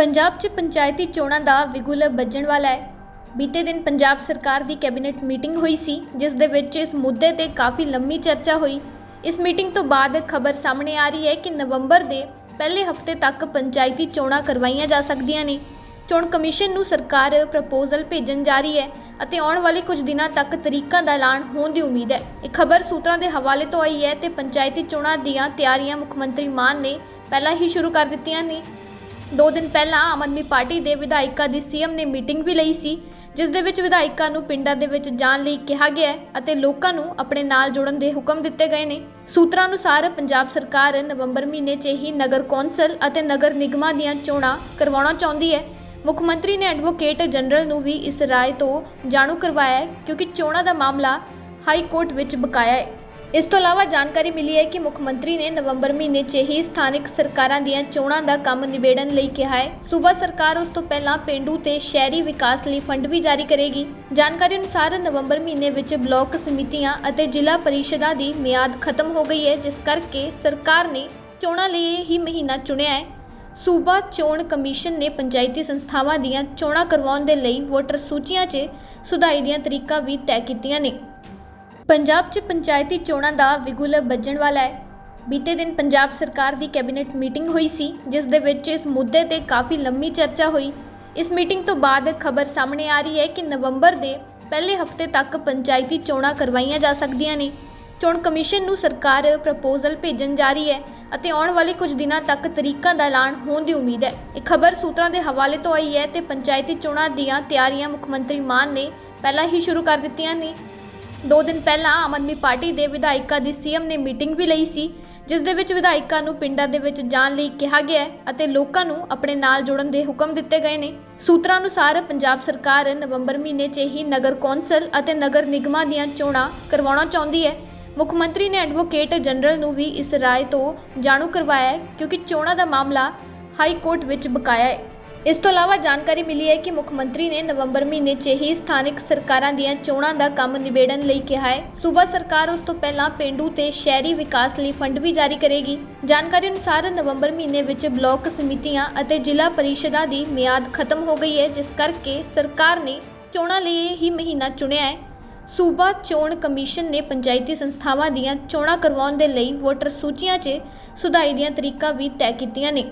ਪੰਜਾਬ 'ਚ ਪੰਚਾਇਤੀ ਚੋਣਾਂ ਦਾ ਵਿਗੁਲ ਵੱਜਣ ਵਾਲਾ ਹੈ। ਬੀਤੇ ਦਿਨ ਪੰਜਾਬ ਸਰਕਾਰ ਦੀ ਕੈਬਨਿਟ ਮੀਟਿੰਗ ਹੋਈ ਸੀ, ਜਿਸ ਦੇ ਵਿੱਚ ਇਸ ਮੁੱਦੇ ਤੇ ਕਾਫੀ ਲੰਮੀ ਚਰਚਾ ਹੋਈ। ਇਸ ਮੀਟਿੰਗ ਤੋਂ ਬਾਅਦ ਖਬਰ ਸਾਹਮਣੇ ਆ ਰਹੀ ਹੈ ਕਿ ਨਵੰਬਰ ਦੇ ਪਹਿਲੇ ਹਫ਼ਤੇ ਤੱਕ ਪੰਚਾਇਤੀ ਚੋਣਾਂ ਕਰਵਾਈਆਂ ਜਾ ਸਕਦੀਆਂ ਨੇ। ਚੋਣ ਕਮਿਸ਼ਨ ਨੂੰ ਸਰਕਾਰ ਪ੍ਰਪੋਜ਼ਲ ਭੇਜਣ ਜਾ ਰਹੀ ਹੈ ਅਤੇ ਆਉਣ ਵਾਲੇ ਕੁਝ ਦਿਨਾਂ ਤੱਕ ਤਰੀਕਾਂ ਦਾ ਐਲਾਨ ਹੋਣ ਦੀ ਉਮੀਦ ਹੈ। ਇਹ ਖਬਰ ਸੂਤਰਾਂ ਦੇ ਹਵਾਲੇ ਤੋਂ ਆਈ ਹੈ ਤੇ ਪੰਚਾਇਤੀ ਚੋਣਾਂ ਦੀਆਂ ਤਿਆਰੀਆਂ ਮੁੱਖ ਮੰਤਰੀ ਮਾਨ ਨੇ ਪਹਿਲਾਂ ਹੀ ਸ਼ੁਰੂ ਕਰ ਦਿੱਤੀਆਂ ਨੇ। ਦੋ ਦਿਨ ਪਹਿਲਾਂ ਆਮ ਆਦਮੀ ਪਾਰਟੀ ਦੇ ਵਿਧਾਇਕਾਂ ਦੀ ਸੀਐਮ ਨੇ ਮੀਟਿੰਗ ਵੀ ਲਈ ਸੀ, ਜਿਸ ਦੇ ਵਿੱਚ ਵਿਧਾਇਕਾਂ ਨੂੰ ਪਿੰਡਾਂ ਦੇ ਵਿੱਚ ਜਾਣ ਲਈ ਕਿਹਾ ਗਿਆ ਹੈ ਅਤੇ ਲੋਕਾਂ ਨੂੰ ਆਪਣੇ ਨਾਲ ਜੁੜਨ ਦੇ ਹੁਕਮ ਦਿੱਤੇ ਗਏ ਨੇ। ਸੂਤਰਾਂ ਅਨੁਸਾਰ ਪੰਜਾਬ ਸਰਕਾਰ ਨਵੰਬਰ ਮਹੀਨੇ 'ਚ ਹੀ ਨਗਰ ਕੌਂਸਲ ਅਤੇ ਨਗਰ ਨਿਗਮਾਂ ਦੀਆਂ ਚੋਣਾਂ ਕਰਵਾਉਣਾ ਚਾਹੁੰਦੀ ਹੈ। ਮੁੱਖ ਮੰਤਰੀ ਨੇ ਐਡਵੋਕੇਟ ਜਨਰਲ ਨੂੰ ਵੀ ਇਸ ਰਾਏ ਤੋਂ ਜਾਣੂ ਕਰਵਾਇਆ ਹੈ ਕਿਉਂਕਿ ਚੋਣਾਂ ਦਾ ਮਾਮਲਾ ਹਾਈ ਕੋਰਟ ਵਿੱਚ ਬਕਾਇਆ ਹੈ। ਇਸ ਤੋਂ ਇਲਾਵਾ ਜਾਣਕਾਰੀ ਮਿਲੀ ਹੈ ਕਿ ਮੁੱਖ ਮੰਤਰੀ ਨੇ ਨਵੰਬਰ ਮਹੀਨੇ 'ਚ ਹੀ ਸਥਾਨਕ ਸਰਕਾਰਾਂ ਦੀਆਂ ਚੋਣਾਂ ਦਾ ਕੰਮ ਨਿਬੇੜਨ ਲਈ ਕਿਹਾ ਹੈ। ਸੂਬਾ ਸਰਕਾਰ ਉਸ ਤੋਂ ਪਹਿਲਾਂ ਪਿੰਡੂ ਤੇ ਸ਼ਹਿਰੀ ਵਿਕਾਸ ਲਈ ਫੰਡ ਵੀ ਜਾਰੀ ਕਰੇਗੀ। ਜਾਣਕਾਰੀ ਅਨੁਸਾਰ ਨਵੰਬਰ ਮਹੀਨੇ ਵਿੱਚ ਬਲਾਕ ਸਮਿਤੀਆਂ ਅਤੇ ਜ਼ਿਲ੍ਹਾ ਪਰਿਸ਼ਦਾਂ ਦੀ ਮਿਆਦ ਖਤਮ ਹੋ ਗਈ ਹੈ, ਜਿਸ ਕਰਕੇ ਸਰਕਾਰ ਨੇ ਚੋਣਾਂ ਲਈ ਹੀ ਮਹੀਨਾ ਚੁਣਿਆ ਹੈ। ਸੂਬਾ ਚੋਣ ਕਮਿਸ਼ਨ ਨੇ ਪੰਚਾਇਤੀ ਸੰਸਥਾਵਾਂ ਦੀਆਂ ਚੋਣਾਂ ਕਰਵਾਉਣ ਦੇ ਲਈ ਵੋਟਰ ਸੂਚੀਆਂ 'ਚ ਸੁਧਾਈ ਦੀਆਂ ਤਰੀਕਾਂ ਵੀ ਤੈਅ ਕੀਤੀਆਂ ਨੇ। ਪੰਜਾਬ 'ਚ ਪੰਚਾਇਤੀ ਚੋਣਾਂ ਦਾ ਵਿਗੁਲ ਵੱਜਣ ਵਾਲਾ ਹੈ। ਬੀਤੇ ਦਿਨ ਪੰਜਾਬ ਸਰਕਾਰ ਦੀ ਕੈਬਨਿਟ ਮੀਟਿੰਗ ਹੋਈ ਸੀ, ਜਿਸ ਦੇ ਵਿੱਚ ਇਸ ਮੁੱਦੇ ਤੇ ਕਾਫੀ ਲੰਮੀ ਚਰਚਾ ਹੋਈ। ਇਸ ਮੀਟਿੰਗ ਤੋਂ ਬਾਅਦ ਖਬਰ ਸਾਹਮਣੇ ਆ ਰਹੀ ਹੈ ਕਿ ਨਵੰਬਰ ਦੇ ਪਹਿਲੇ ਹਫ਼ਤੇ ਤੱਕ ਪੰਚਾਇਤੀ ਚੋਣਾਂ ਕਰਵਾਈਆਂ ਜਾ ਸਕਦੀਆਂ ਨੇ। ਚੋਣ ਕਮਿਸ਼ਨ ਨੂੰ ਸਰਕਾਰ ਪ੍ਰਪੋਜ਼ਲ ਭੇਜਣ ਜਾ ਰਹੀ ਹੈ ਅਤੇ ਆਉਣ ਵਾਲੇ ਕੁਝ ਦਿਨਾਂ ਤੱਕ ਤਰੀਕਾਂ ਦਾ ਐਲਾਨ ਹੋਣ ਦੀ ਉਮੀਦ ਹੈ। ਇਹ ਖਬਰ ਸੂਤਰਾਂ ਦੇ ਹਵਾਲੇ ਤੋਂ ਆਈ ਹੈ ਤੇ ਪੰਚਾਇਤੀ ਚੋਣਾਂ ਦੀਆਂ ਤਿਆਰੀਆਂ ਮੁੱਖ ਮੰਤਰੀ ਮਾਨ ਨੇ ਪਹਿਲਾਂ ਹੀ ਸ਼ੁਰੂ ਕਰ ਦਿੱਤੀਆਂ ਨੇ। ਦੋ ਦਿਨ ਪਹਿਲਾਂ ਆਮ ਆਦਮੀ ਪਾਰਟੀ ਦੇ ਵਿਧਾਇਕਾਂ ਦੀ ਸੀਐਮ ਨੇ ਮੀਟਿੰਗ ਵੀ ਲਈ ਸੀ, ਜਿਸ ਦੇ ਵਿੱਚ ਵਿਧਾਇਕਾਂ ਨੂੰ ਪਿੰਡਾਂ ਦੇ ਵਿੱਚ ਜਾਣ ਲਈ ਕਿਹਾ ਗਿਆ ਹੈ ਅਤੇ ਲੋਕਾਂ ਨੂੰ ਆਪਣੇ ਨਾਲ ਜੁੜਨ ਦੇ ਹੁਕਮ ਦਿੱਤੇ ਗਏ ਨੇ। ਸੂਤਰਾਂ ਅਨੁਸਾਰ ਪੰਜਾਬ ਸਰਕਾਰ ਨਵੰਬਰ ਮਹੀਨੇ 'ਚ ਹੀ ਨਗਰ ਕੌਂਸਲ ਅਤੇ ਨਗਰ ਨਿਗਮਾਂ ਦੀਆਂ ਚੋਣਾਂ ਕਰਵਾਉਣਾ ਚਾਹੁੰਦੀ ਹੈ। ਮੁੱਖ ਮੰਤਰੀ ਨੇ ਐਡਵੋਕੇਟ ਜਨਰਲ ਨੂੰ ਵੀ ਇਸ ਰਾਏ ਤੋਂ ਜਾਣੂ ਕਰਵਾਇਆ ਕਿਉਂਕਿ ਚੋਣਾਂ ਦਾ ਮਾਮਲਾ ਹਾਈ ਕੋਰਟ ਵਿੱਚ ਬਕਾਇਆ ਹੈ। ਇਸ ਤੋਂ ਇਲਾਵਾ ਜਾਣਕਾਰੀ ਮਿਲੀ ਹੈ ਕਿ ਮੁੱਖ ਮੰਤਰੀ ਨੇ ਨਵੰਬਰ ਮਹੀਨੇ 'ਚ ਹੀ ਸਥਾਨਕ ਸਰਕਾਰਾਂ ਦੀਆਂ ਚੋਣਾਂ ਦਾ ਕੰਮ ਨਿਬੇੜਨ ਲਈ ਕਿਹਾ ਹੈ। ਸੂਬਾ ਸਰਕਾਰ ਉਸ ਤੋਂ ਪਹਿਲਾਂ ਪਿੰਡੂ ਤੇ ਸ਼ਹਿਰੀ ਵਿਕਾਸ ਲਈ ਫੰਡ ਵੀ ਜਾਰੀ ਕਰੇਗੀ। ਜਾਣਕਾਰੀ ਅਨੁਸਾਰ ਨਵੰਬਰ ਮਹੀਨੇ ਵਿੱਚ ਬਲਾਕ ਸਮਿਤੀਆਂ ਅਤੇ ਜ਼ਿਲ੍ਹਾ ਪਰਿਸ਼ਦਾਂ ਦੀ ਮਿਆਦ ਖਤਮ ਹੋ ਗਈ ਹੈ, ਜਿਸ ਕਰਕੇ ਸਰਕਾਰ ਨੇ ਚੋਣਾਂ ਲਈ ਹੀ ਮਹੀਨਾ ਚੁਣਿਆ ਹੈ। ਸੂਬਾ ਚੋਣ ਕਮਿਸ਼ਨ ਨੇ ਪੰਚਾਇਤੀ ਸੰਸਥਾਵਾਂ ਦੀਆਂ ਚੋਣਾਂ ਕਰਵਾਉਣ ਦੇ ਲਈ ਵੋਟਰ ਸੂਚੀਆਂ 'ਚ ਸੁਧਾਈ ਦੀਆਂ ਤਰੀਕਾਂ ਵੀ ਤੈਅ ਕੀਤੀਆਂ ਨੇ।